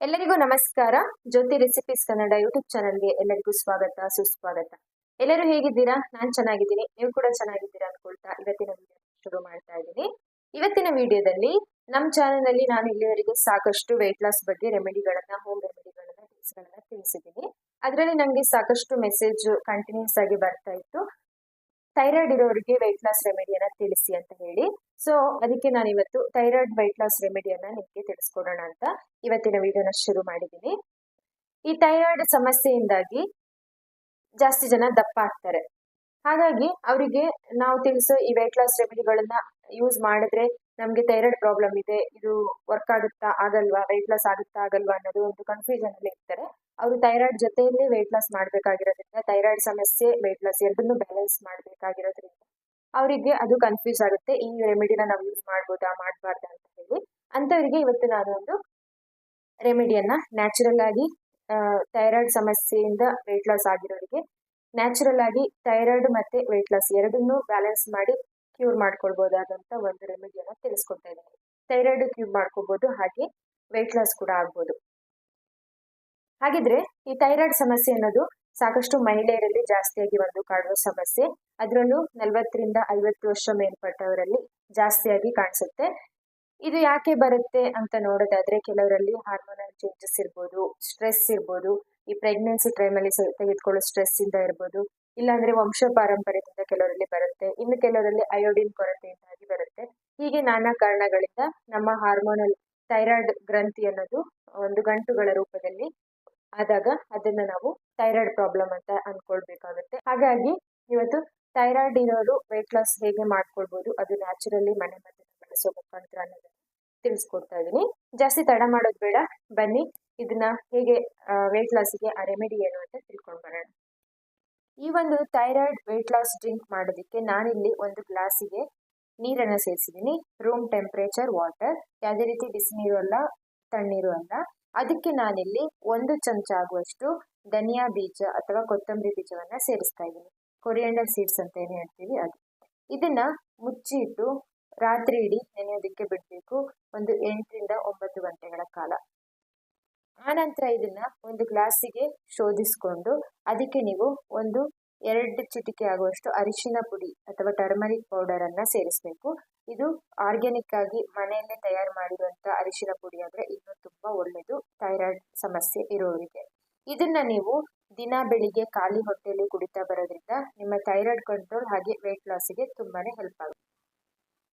ಎಲ್ಲರಿಗೂ ನಮಸ್ಕಾರ. ಜ್ಯೋತಿ recipes Kannada YouTube ಚಾನಲ್ಗೆ ಎಲ್ಲರಿಗೂ ಸ್ವಾಗತ, ಸುಸ್ವಾಗತ. ಎಲ್ಲರೂ ಹೇಗಿದ್ದೀರಾ? ನಾನ್ ಚೆನ್ನಾಗಿದ್ದೀನಿ. ನೀವು ಕೂಡ ಚೆನ್ನಾಗಿದ್ದೀರಾ ಅನ್ಕೊಳ್ತಾ ಇವತ್ತಿನ ವಿಡಿಯೋ ಶುರು ಮಾಡ್ತಾ ಇದ್ದೀನಿ. ಇವತ್ತಿನ ವಿಡಿಯೋದಲ್ಲಿ ನಮ್ಮ ಚಾನೆಲ್ನಲ್ಲಿ ನಾನು ಇಲ್ಲಿವರೆಗೆ ಸಾಕಷ್ಟು ವೆಯ್ಟ್ ಲಾಸ್ ಬಗ್ಗೆ ರೆಮಿಡಿಗಳನ್ನ ಹೋಮ್ ರೆಮಿಡಿಗಳನ್ನ ಟಿಪ್ಸ್ ಗಳನ್ನ ತಿಳಿಸಿದ್ದೀನಿ. ಅದರಲ್ಲಿ ನನಗೆ ಸಾಕಷ್ಟು ಮೆಸೇಜ್ ಕಂಟಿನ್ಯೂಸ್ ಆಗಿ ಬರ್ತಾ ಇತ್ತು. ಥೈರಾಯ್ಡ್ ಇರೋರಿಗೆ ವೆಯ್ಟ್ ಲಾಸ್ ರೆಮಿಡಿಯನ್ನ ತಿಳಿಸಿ ಅಂತ ಹೇಳಿ. ಸೊ ಅದಕ್ಕೆ ನಾನು ಇವತ್ತು ಥೈರಾಯ್ಡ್ ವೆಯ್ಟ್ ಲಾಸ್ ರೆಮಿಡಿಯನ್ನ ನಿಮಗೆ ತಿಳಿಸ್ಕೊಡೋಣ ಅಂತ ಇವತ್ತಿನ ವಿಡಿಯೋನ ಶುರು ಮಾಡಿದ್ದೀನಿ. ಈ ಥೈರಾಯ್ಡ್ ಸಮಸ್ಯೆಯಿಂದಾಗಿ ಜಾಸ್ತಿ ಜನ ದಪ್ಪ ಆಗ್ತಾರೆ. ಹಾಗಾಗಿ ಅವರಿಗೆ ನಾವು ತಿಳಿಸೋ ಈ ವೆಯ್ಟ್ ಲಾಸ್ ರೆಮಿಡಿಗಳನ್ನ ಯೂಸ್ ಮಾಡಿದ್ರೆ ನಮಗೆ ಥೈರಾಯ್ಡ್ ಪ್ರಾಬ್ಲಮ್ ಇದೆ, ಇದು ವರ್ಕ್ ಆಗುತ್ತಾ ಆಗಲ್ವಾ ವೆಯ್ಟ್ ಲಾಸ್ ಆಗುತ್ತಾ ಆಗಲ್ವಾ ಅನ್ನೋದು ಒಂದು ಕನ್ಫ್ಯೂಷನ್ ಅಲ್ಲಿ ಇರ್ತಾರೆ. ಅವರು ಥೈರಾಯ್ಡ್ ಜೊತೆಯಲ್ಲಿ ವೆಯ್ಟ್ ಲಾಸ್ ಮಾಡಬೇಕಾಗಿರೋದ್ರಿಂದ ಥೈರಾಯ್ಡ್ ಸಮಸ್ಯೆ ವೆಯ್ಟ್ ಲಾಸ್ ಎರಡನ್ನೂ ಬ್ಯಾಲೆನ್ಸ್ ಮಾಡಬೇಕಾಗಿರೋದ್ರಿಂದ ಅವರಿಗೆ ಅದು ಕನ್ಫ್ಯೂಸ್ ಆಗುತ್ತೆ. ಈ ರೆಮಿಡಿನ ನಾವು ಯೂಸ್ ಮಾಡ್ಬೋದಾ, ಮಾಡಬಾರ್ದಾ ಅಂತ ಹೇಳಿ. ಅಂಥವರಿಗೆ ಇವತ್ತು ನಾನು ಒಂದು ರೆಮಿಡಿಯನ್ನ ನ್ಯಾಚುರಲ್ ಆಗಿ ಥೈರಾಯ್ಡ್ ಸಮಸ್ಯೆಯಿಂದ ವೆಯ್ಟ್ ಲಾಸ್ ಆಗಿರೋರಿಗೆ ನ್ಯಾಚುರಲ್ ಆಗಿ ಥೈರಾಯ್ಡ್ ಮತ್ತೆ ವೆಯ್ಟ್ ಲಾಸ್ ಎರಡನ್ನೂ ಬ್ಯಾಲೆನ್ಸ್ ಮಾಡಿ ಕ್ಯೂರ್ ಮಾಡ್ಕೊಳ್ಬಹುದಾದಂತ ಒಂದು ರೆಮಿಡಿಯನ್ನ ತಿಳಿಸ್ಕೊಡ್ತಾ ಇದ್ದೀನಿ. ಥೈರಾಯ್ಡ್ ಕ್ಯೂರ್ ಮಾಡ್ಕೋಬಹುದು ಹಾಗೆ ವೆಯ್ಟ್ ಲಾಸ್ ಕೂಡ ಆಗ್ಬೋದು. ಹಾಗಿದ್ರೆ ಈ ಥೈರಾಯ್ಡ್ ಸಮಸ್ಯೆ ಅನ್ನೋದು ಸಾಕಷ್ಟು ಮಹಿಳೆಯರಲ್ಲಿ ಜಾಸ್ತಿಯಾಗಿ ಒಂದು ಕಾಡುವ ಸಮಸ್ಯೆ. ಅದರಲ್ಲೂ ನಲವತ್ತರಿಂದ ಐವತ್ತು ವರ್ಷ ಮೇಲ್ಪಟ್ಟವರಲ್ಲಿ ಜಾಸ್ತಿಯಾಗಿ ಕಾಣಿಸುತ್ತೆ. ಇದು ಯಾಕೆ ಬರುತ್ತೆ ಅಂತ ನೋಡೋದಾದ್ರೆ ಕೆಲವರಲ್ಲಿ ಹಾರ್ಮೋನಲ್ ಚೇಂಜಸ್ ಇರ್ಬೋದು ಸ್ಟ್ರೆಸ್ ಇರ್ಬೋದು, ಈ ಪ್ರೆಗ್ನೆನ್ಸಿ ಟೈಮಲ್ಲಿ ತೆಗೆದುಕೊಳ್ಳೋ ಸ್ಟ್ರೆಸ್ ಇಂದ ಇರ್ಬೋದು, ಇಲ್ಲಾಂದ್ರೆ ವಂಶ ಪಾರಂಪರ್ಯದಿಂದ ಕೆಲವರಲ್ಲಿ ಬರುತ್ತೆ, ಇನ್ನು ಕೆಲವರಲ್ಲಿ ಅಯೋಡಿನ್ ಕೊರತೆಯಿಂದಾಗಿ ಬರುತ್ತೆ. ಹೀಗೆ ನಾನಾ ಕಾರಣಗಳಿಂದ ನಮ್ಮ ಹಾರ್ಮೋನಲ್ ಥೈರಾಯ್ಡ್ ಗ್ರಂಥಿ ಅನ್ನೋದು ಒಂದು ಗಂಟುಗಳ ರೂಪದಲ್ಲಿ ಆದಾಗ ಅದನ್ನ ನಾವು ಥೈರಾಯ್ಡ್ ಪ್ರಾಬ್ಲಮ್ ಅಂತ ಅನ್ಕೊಳ್ಬೇಕಾಗುತ್ತೆ. ಹಾಗಾಗಿ ಇವತ್ತು ಥೈರಾಯ್ಡ್ ಇರೋರು ವೆಯ್ಟ್ ಲಾಸ್ ಹೇಗೆ ಮಾಡ್ಕೊಳ್ಬಹುದು ಅದು ನ್ಯಾಚುರಲಿ ಮನೆ ಮದ್ದನ್ನು ಬಳಸೋ ಮುಖಾಂತರ ಅನ್ನೋದನ್ನ ತಿಳಿಸ್ಕೊಡ್ತಾ ಇದ್ದೀನಿ ಜಾಸ್ತಿ ತಡ ಮಾಡೋದು ಬೇಡ, ಬನ್ನಿ ಇದನ್ನ ಹೇಗೆ ವೆಯ್ಟ್ ಲಾಸ್ಗೆ ಆ ರೆಮಿಡಿ ಏನು ಅಂತ ತಿಳ್ಕೊಂಡು ಬರೋಣ. ಈ ಒಂದು ಥೈರಾಯ್ಡ್ ವೆಯ್ಟ್ ಲಾಸ್ ಡ್ರಿಂಕ್ ಮಾಡೋದಕ್ಕೆ ನಾನಿಲ್ಲಿ ಒಂದು ಗ್ಲಾಸಿಗೆ ನೀರನ್ನು ಸೇರಿಸಿದೀನಿ. ರೂಮ್ ಟೆಂಪ್ರೇಚರ್ ವಾಟರ್ ಯಾವುದೇ ರೀತಿ ಬಿಸಿನೀರು ಅಲ್ಲ, ತಣ್ಣೀರು ಅಲ್ಲ. ಅದಕ್ಕೆ ನಾನಿಲ್ಲಿ ಒಂದು ಚಮಚ ಆಗುವಷ್ಟು ಧನಿಯಾ ಬೀಜ ಅಥವಾ ಕೊತ್ತಂಬರಿ ಬೀಜವನ್ನು ಸೇರಿಸ್ತಾ ಇದ್ದೀನಿ. ಕೊರಿಯಂಡರ್ ಸೀಡ್ಸ್ ಅಂತ ಏನು ಹೇಳ್ತೀವಿ ಅದು. ಇದನ್ನ ಮುಚ್ಚಿಟ್ಟು ರಾತ್ರಿ ಇಡೀ ನೆನೆಯೋದಕ್ಕೆ ಬಿಡಬೇಕು. ಒಂದು ಎಂಟರಿಂದ ಒಂಬತ್ತು ಗಂಟೆಗಳ ಕಾಲ. ಆನಂತರ ಇದನ್ನು ಒಂದು ಗ್ಲಾಸಿಗೆ ಶೋಧಿಸಿಕೊಂಡು ಅದಕ್ಕೆ ನೀವು ಒಂದು ಎರಡು ಚಿಟಿಕೆ ಆಗುವಷ್ಟು ಅರಿಶಿನ ಪುಡಿ ಅಥವಾ ಟರ್ಮರಿಕ್ ಪೌಡರನ್ನು ಸೇರಿಸಬೇಕು. ಇದು ಆರ್ಗ್ಯಾನಿಕ್ ಆಗಿ ಮನೆಯಲ್ಲೇ ತಯಾರು ಮಾಡಿರುವಂತ ಅರಿಶಿನ ಪುಡಿ ಆದ್ರೆ ಇನ್ನೂ ತುಂಬಾ ಒಳ್ಳೆಯದು ಥೈರಾಯ್ಡ್ ಸಮಸ್ಯೆ ಇರೋರಿಗೆ. ಇದನ್ನ ನೀವು ದಿನ ಬೆಳಿಗ್ಗೆ ಖಾಲಿ ಹೊಟ್ಟೆಯಲ್ಲಿ ಕುಡಿತಾ ಬರೋದ್ರಿಂದ ನಿಮ್ಮ ಥೈರಾಯ್ಡ್ ಕಂಟ್ರೋಲ್ ಹಾಗೆ ವೆಯ್ಟ್ ಲಾಸ್ಗೆ ತುಂಬಾನೇ ಹೆಲ್ಪ್ ಆಗುತ್ತೆ.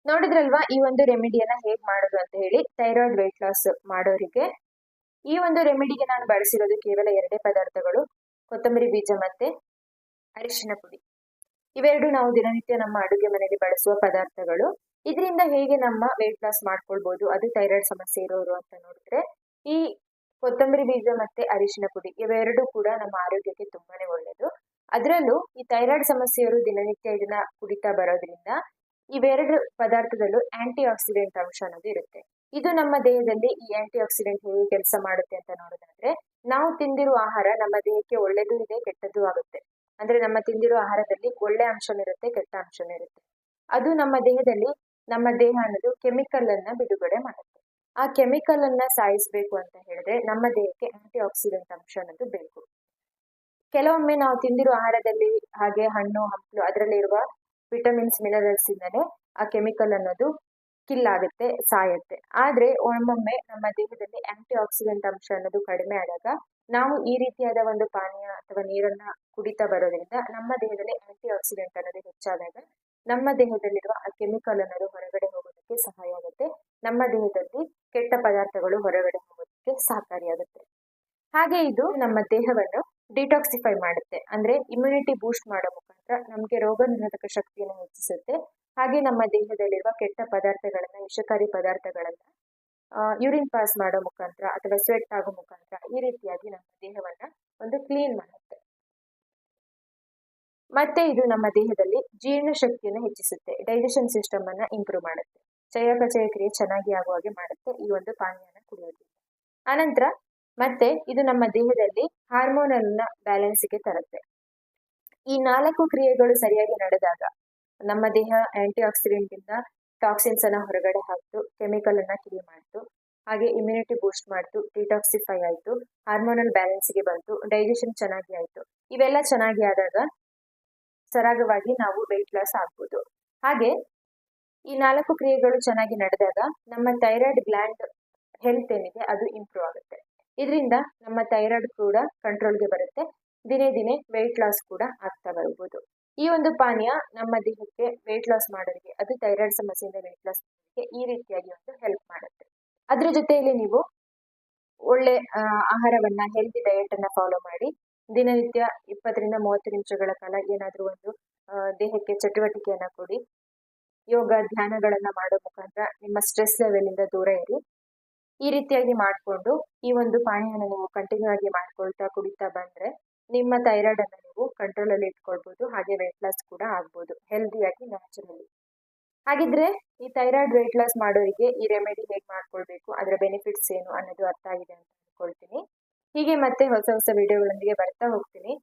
ನೋಡಿದ್ರಲ್ವಾ ಈ ಒಂದು ರೆಮಿಡಿಯನ್ನ ಹೇಗ್ ಮಾಡೋದು ಅಂತ ಹೇಳಿ? ಥೈರಾಯ್ಡ್ ವೆಯ್ಟ್ ಲಾಸ್ ಮಾಡೋರಿಗೆ ಈ ಒಂದು ರೆಮಿಡಿಗೆ ನಾನು ಬಳಸಿರೋದು ಕೇವಲ ಎರಡೇ ಪದಾರ್ಥಗಳು, ಕೊತ್ತಂಬರಿ ಬೀಜ ಮತ್ತೆ ಅರಿಶಿನ ಪುಡಿ. ಇವೆರಡು ನಾವು ದಿನನಿತ್ಯ ನಮ್ಮ ಅಡುಗೆ ಮನೆಯಲ್ಲಿ ಬಳಸುವ ಪದಾರ್ಥಗಳು. ಇದರಿಂದ ಹೇಗೆ ನಮ್ಮ ವೆಯ್ಟ್ ಲಾಸ್ ಮಾಡ್ಕೊಳ್ಬಹುದು ಅದು ಥೈರಾಯ್ಡ್ ಸಮಸ್ಯೆ ಇರೋರು ಅಂತ ನೋಡಿದ್ರೆ, ಈ ಕೊತ್ತಂಬರಿ ಬೀಜ ಮತ್ತೆ ಅರಿಶಿನ ಪುಡಿ ಇವೆರಡು ಕೂಡ ನಮ್ಮ ಆರೋಗ್ಯಕ್ಕೆ ತುಂಬಾನೇ ಒಳ್ಳೆಯದು ಅದರಲ್ಲೂ ಈ ಥೈರಾಯ್ಡ್ ಸಮಸ್ಯೆಯವರು ದಿನನಿತ್ಯ ಇದನ್ನ ಕುಡಿತಾ ಬರೋದ್ರಿಂದ ಇವೆರಡು ಪದಾರ್ಥದಲ್ಲೂ ಆಂಟಿ ಆಕ್ಸಿಡೆಂಟ್ ಅಂಶ ಅನ್ನೋದು ಇರುತ್ತೆ. ಇದು ನಮ್ಮ ದೇಹದಲ್ಲಿ ಈ ಆಂಟಿ ಆಕ್ಸಿಡೆಂಟ್ ಹೇಗೆ ಕೆಲಸ ಮಾಡುತ್ತೆ ಅಂತ ನೋಡೋದಾದ್ರೆ, ನಾವು ತಿಂದಿರುವ ಆಹಾರ ನಮ್ಮ ದೇಹಕ್ಕೆ ಒಳ್ಳೆಯದು ಇದೆ, ಕೆಟ್ಟದ್ದು ಆಗುತ್ತೆ. ಅಂದ್ರೆ ನಮ್ಮ ತಿಂದಿರೋ ಆಹಾರದಲ್ಲಿ ಒಳ್ಳೆ ಅಂಶನೂ ಇರುತ್ತೆ ಕೆಟ್ಟ ಅಂಶನೂ ಇರುತ್ತೆ ಅದು ನಮ್ಮ ದೇಹದಲ್ಲಿ ನಮ್ಮ ದೇಹ ಅನ್ನೋದು ಕೆಮಿಕಲ್ ಅನ್ನ ಬಿಡುಗಡೆ ಮಾಡುತ್ತೆ. ಆ ಕೆಮಿಕಲ್ ಅನ್ನ ಸಾಯಿಸಬೇಕು ಅಂತ ಹೇಳಿದ್ರೆ ನಮ್ಮ ದೇಹಕ್ಕೆ ಆಂಟಿ ಆಕ್ಸಿಡೆಂಟ್ ಅಂಶ ಅನ್ನೋದು ಬೇಕು. ಕೆಲವೊಮ್ಮೆ ನಾವು ತಿಂದಿರೋ ಆಹಾರದಲ್ಲಿ ಹಾಗೆ ಹಣ್ಣು, ಹಂಪಲು ಅದರಲ್ಲಿರುವ ವಿಟಮಿನ್ಸ್ ಮಿನರಲ್ಸ್ ಇಂದಲೇ ಆ ಕೆಮಿಕಲ್ ಅನ್ನೋದು ಕಿಲ್ ಆಗುತ್ತೆ, ಸಾಯುತ್ತೆ. ಆದ್ರೆ ಒಮ್ಮೊಮ್ಮೆ ನಮ್ಮ ದೇಹದಲ್ಲಿ ಆಂಟಿ ಆಕ್ಸಿಡೆಂಟ್ ಅಂಶ ಅನ್ನೋದು ಕಡಿಮೆ ಆದಾಗ ನಾವು ಈ ರೀತಿಯಾದ ಒಂದು ಪಾನೀಯ ಅಥವಾ ನೀರನ್ನ ಕುಡಿತಾ ಬರೋದ್ರಿಂದ ನಮ್ಮ ದೇಹದಲ್ಲಿ ಆಂಟಿ ಆಕ್ಸಿಡೆಂಟ್ ಅನ್ನೋದು ಹೆಚ್ಚಾದಾಗ ನಮ್ಮ ದೇಹದಲ್ಲಿರುವ ಆ ಕೆಮಿಕಲ್ ಅನ್ನೋದು ಹೊರಗಡೆ ಹೋಗೋದಕ್ಕೆ ಸಹಾಯ ಆಗುತ್ತೆ. ನಮ್ಮ ದೇಹದಲ್ಲಿ ಕೆಟ್ಟ ಪದಾರ್ಥಗಳು ಹೊರಗಡೆ ಹೋಗೋದಕ್ಕೆ ಸಹಕಾರಿಯಾಗುತ್ತೆ ಹಾಗೆ ಇದು ನಮ್ಮ ದೇಹವನ್ನು ಡಿಟಾಕ್ಸಿಫೈ ಮಾಡುತ್ತೆ. ಅಂದ್ರೆ ಇಮ್ಯುನಿಟಿ ಬೂಸ್ಟ್ ಮಾಡೋ ಮುಖಾಂತರ ನಮಗೆ ರೋಗ ನಿರೋಧಕ ಶಕ್ತಿಯನ್ನು ಹೆಚ್ಚಿಸುತ್ತೆ. ಹಾಗೆ ನಮ್ಮ ದೇಹದಲ್ಲಿರುವ ಕೆಟ್ಟ ಪದಾರ್ಥಗಳನ್ನ, ವಿಷಕಾರಿ ಪದಾರ್ಥಗಳನ್ನ ಯೂರಿನ್ ಪಾಸ್ ಮಾಡೋ ಮುಖಾಂತರ ಅಥವಾ ಸ್ವೆಟ್ ಆಗೋ ಮುಖಾಂತರ ಈ ರೀತಿಯಾಗಿ ನಮ್ಮ ದೇಹವನ್ನ ಒಂದು ಕ್ಲೀನ್ ಮಾಡುತ್ತೆ. ಮತ್ತೆ ಇದು ನಮ್ಮ ದೇಹದಲ್ಲಿ ಜೀರ್ಣ ಶಕ್ತಿಯನ್ನು ಹೆಚ್ಚಿಸುತ್ತೆ. ಡೈಜೆಷನ್ ಸಿಸ್ಟಮ್ ಅನ್ನ ಇಂಪ್ರೂವ್ ಮಾಡುತ್ತೆ. ಚಯಾಪಚಯ ಕ್ರಿಯೆ ಚೆನ್ನಾಗಿ ಆಗುವ ಹಾಗೆ ಮಾಡುತ್ತೆ ಈ ಒಂದು ಪಾನೀಯನ ಕುಡಿಯೋದ್ರಿಂದ. ಅನಂತರ ಮತ್ತೆ ಇದು ನಮ್ಮ ದೇಹದಲ್ಲಿ ಹಾರ್ಮೋನಲ್ನ ಬ್ಯಾಲೆನ್ಸ್ಗೆ ತರುತ್ತೆ. ಈ ನಾಲ್ಕು ಕ್ರಿಯೆಗಳು ಸರಿಯಾಗಿ ನಡೆದಾಗ ನಮ್ಮ ದೇಹ ಆಂಟಿ ಆಕ್ಸಿಡೆಂಟ್ ಇಂದ ಟಾಕ್ಸಿನ್ಸ್ ಅನ್ನ ಹೊರಗಡೆ ಹಾಕ್ತು ಕೆಮಿಕಲ್ ಅನ್ನ ಕ್ಲೀನ್ ಮಾಡ್ತು ಹಾಗೆ ಇಮ್ಯುನಿಟಿ ಬೂಸ್ಟ್ ಮಾಡ್ತು ಡಿಟಾಕ್ಸಿಫೈ ಆಯ್ತು ಹಾರ್ಮೋನಲ್ ಬ್ಯಾಲೆನ್ಸ್ಗೆ ಬಂತು ಡೈಜೆಷನ್ ಚೆನ್ನಾಗಿ ಆಯ್ತು, ಇವೆಲ್ಲ ಚೆನ್ನಾಗಿ ಆದಾಗ ಸರಾಗವಾಗಿ ನಾವು ವೆಯ್ಟ್ ಲಾಸ್ ಆಗ್ಬೋದು. ಹಾಗೆ ಈ ನಾಲ್ಕು ಕ್ರಿಯೆಗಳು ಚೆನ್ನಾಗಿ ನಡೆದಾಗ ನಮ್ಮ ಥೈರಾಯ್ಡ್ ಗ್ಲ್ಯಾಂಡ್ ಹೆಲ್ತ್ ಏನಿದೆ ಅದು ಇಂಪ್ರೂವ್ ಆಗುತ್ತೆ. ಇದರಿಂದ ನಮ್ಮ ಥೈರಾಯ್ಡ್ ಕೂಡ ಕಂಟ್ರೋಲ್ಗೆ ಬರುತ್ತೆ. ದಿನೇ ದಿನೇ ವೆಯ್ಟ್ ಲಾಸ್ ಕೂಡ ಆಗ್ತಾ ಬರ್ಬೋದು ಈ ಒಂದು ಪಾನೀಯ ನಮ್ಮ ದೇಹಕ್ಕೆ ವೆಯ್ಟ್ ಲಾಸ್ ಮಾಡೋರಿಗೆ, ಅದು ಥೈರಾಯ್ಡ್ ಸಮಸ್ಯೆಯಿಂದ ವೆಯ್ಟ್ ಲಾಸ್ ಈ ರೀತಿಯಾಗಿ ಒಂದು ಹೆಲ್ಪ್ ಮಾಡುತ್ತೆ. ಅದ್ರ ಜೊತೆಯಲ್ಲಿ ನೀವು ಒಳ್ಳೆ ಆಹಾರವನ್ನ ಹೆಲ್ದಿ ಡಯಟ್ ಅನ್ನ ಫಾಲೋ ಮಾಡಿ ದಿನನಿತ್ಯ ಇಪ್ಪತ್ತರಿಂದ ಮೂವತ್ತು ನಿಮಿಷಗಳ ಕಾಲ ಏನಾದರೂ ಒಂದು ದೇಹಕ್ಕೆ ಚಟುವಟಿಕೆಯನ್ನ ಕೊಡಿ. ಯೋಗ ಧ್ಯಾನಗಳನ್ನ ಮಾಡೋ ಮುಖಾಂತರ ನಿಮ್ಮ ಸ್ಟ್ರೆಸ್ ಲೆವೆಲಿಂದ ದೂರ ಇರಿ. ಈ ರೀತಿಯಾಗಿ ಮಾಡಿಕೊಂಡು, ಈ ಒಂದು ಪಾನೀಯವನ್ನು ನೀವು ಕಂಟಿನ್ಯೂ ಆಗಿ ಮಾಡ್ಕೊಳ್ತಾ ಕುಡಿತಾ ಬಂದ್ರೆ, ನಿಮ್ಮ ಥೈರಾಯ್ಡ್ ಅನ್ನು ನೀವು ಕಂಟ್ರೋಲ್ ಅಲ್ಲಿ ಇಟ್ಕೊಳ್ಬಹುದು ಹಾಗೆ ವೆಯ್ಟ್ ಲಾಸ್ ಕೂಡ ಆಗ್ಬೋದು. ಹೆಲ್ದಿಯಾಗಿ ನ್ಯಾಚುರಲಿ ಹಾಗಿದ್ರೆ, ಈ ಥೈರಾಯ್ಡ್ ವೆಯ್ಟ್ ಲಾಸ್ ಮಾಡೋರಿಗೆ ಈ ರೆಮಿಡಿ ಹೇಗೆ ಮಾಡ್ಕೊಳ್ಬೇಕು, ಅದರ ಬೆನಿಫಿಟ್ಸ್ ಏನು ಅನ್ನೋದು ಅರ್ಥ ಆಗಿದೆ ಅಂತ ಅನ್ಕೊಳ್ತೀನಿ. ಹೀಗೆ ಮತ್ತೆ ಹೊಸ ಹೊಸ ವಿಡಿಯೋಗಳೊಂದಿಗೆ ಬರ್ತಾ ಹೋಗ್ತೀನಿ.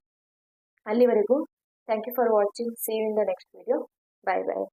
ಅಲ್ಲಿವರೆಗೂ thank you for watching see in the next video bye bye